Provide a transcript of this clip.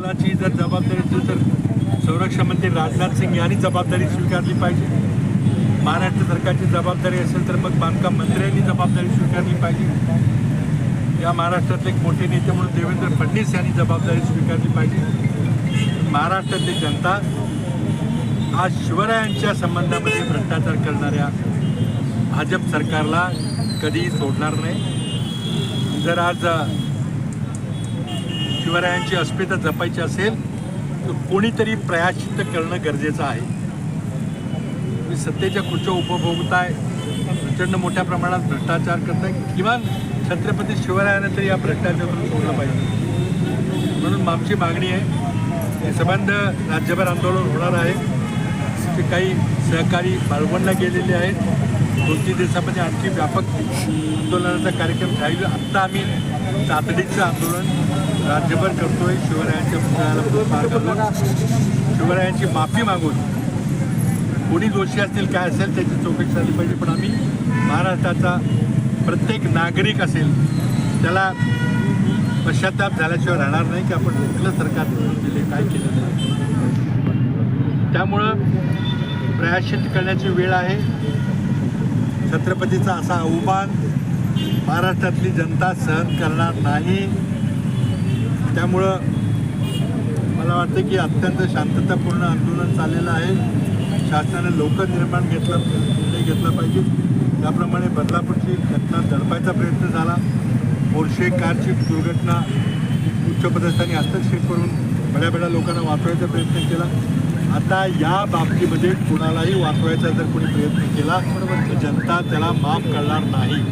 दलाची जर जबाबदारी असेल तर संरक्षण मंत्री राजनाथ सिंग यांनी जबाबदारी स्वीकारली पाहिजे. महाराष्ट्र सरकारची जबाबदारी असेल तर मग बांधकाम मंत्र्यांनी जबाबदारी स्वीकारली पाहिजे. या महाराष्ट्रातले एक मोठे नेते म्हणून देवेंद्र फडणवीस यांनी जबाबदारी स्वीकारली पाहिजे. महाराष्ट्रातली जनता आज शिवरायांच्या संबंधामध्ये भ्रष्टाचार करणाऱ्या भाजप सरकारला कधीही सोडणार नाही. जर आज शिवरायांची अस्मिता जपायची असेल तर कोणीतरी प्रयाशित करणं गरजेचं आहे. तुम्ही सत्तेच्या खुर्च्या उपभोगताय प्रचंड मोठ्या प्रमाणात भ्रष्टाचार करताय किमान छत्रपती शिवरायानं तरी या भ्रष्टाचारातून सोडलं पाहिजे. म्हणून आमची मागणी आहे हे संबंध राज्यभर आंदोलन होणार आहे. जे काही सहकारी मालवणला गेलेले आहेत. दोन तीन दिवसामध्ये आणखी व्यापक आंदोलनाचा कार्यक्रम राहील. आत्ता आम्ही तातडीचं आंदोलन राज्यभर करतोय. शिवरायांच्या पुतळ्याला पुष्पहार घालून. शिवरायांची माफी मागून कोणी दोषी असतील काय असेल त्याची चौकशी झाली पाहिजे. पण आम्ही महाराष्ट्राचा प्रत्येक नागरिक असेल त्याला पश्चाताप झाल्याशिवाय राहणार नाही की आपण कुठलं सरकार दिले काय केलं नाही. त्यामुळं प्रायश्चित करण्याची वेळ आहे. छत्रपतीचा असा अवमान महाराष्ट्रातली जनता सहन करणार नाही. त्यामुळं मला वाटतं की अत्यंत शांततापूर्ण आंदोलन चाललेलं आहे. शासनाने लवकर निर्माण घेतला निर्णय घेतला पाहिजे. त्याप्रमाणे बदलापूरची घटना दडपायचा प्रयत्न झाला. मोर्शे कारची दुर्घटना उच्चपदस्थानी हस्तक्षेप करून बड्या बड्या लोकांना वाचवायचा प्रयत्न केला. आता या बाबतीमध्ये कुणालाही वाचवायचा जर कोणी प्रयत्न केला तर जनता त्याला माफ करणार नाही.